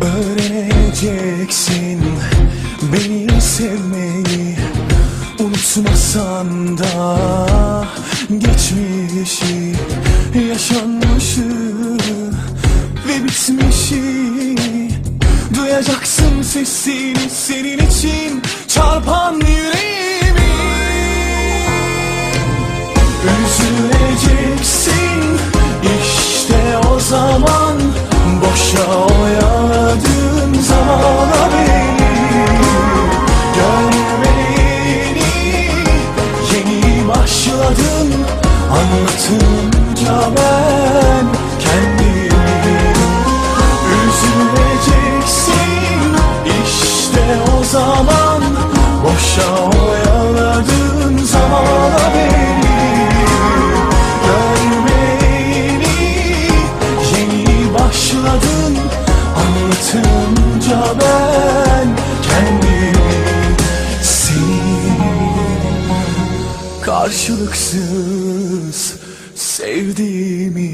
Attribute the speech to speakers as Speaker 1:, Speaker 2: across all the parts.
Speaker 1: Öğreneceksin beni sevmeyi Unutmasan da geçmişi Yaşanmışı ve bitmişi Duyacaksın sesini senin için. Anlatınca ben kendimi. Üzüleceksin işte o zaman Boşa oyaladığın zamana beni. Görmeyeni yeni başladın Anlatınca ben karşılıksız sevdiğimi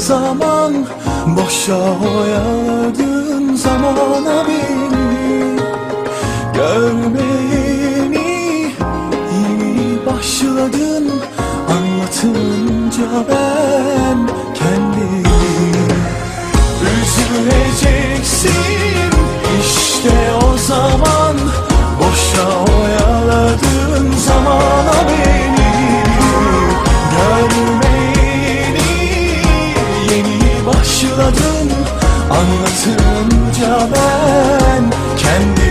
Speaker 1: zaman Boşa oyaladığın zamana beni Görmeyeni yeni başladın? Anlatınca ben kendimi Üzüleceksin Anlatınca ben kendimi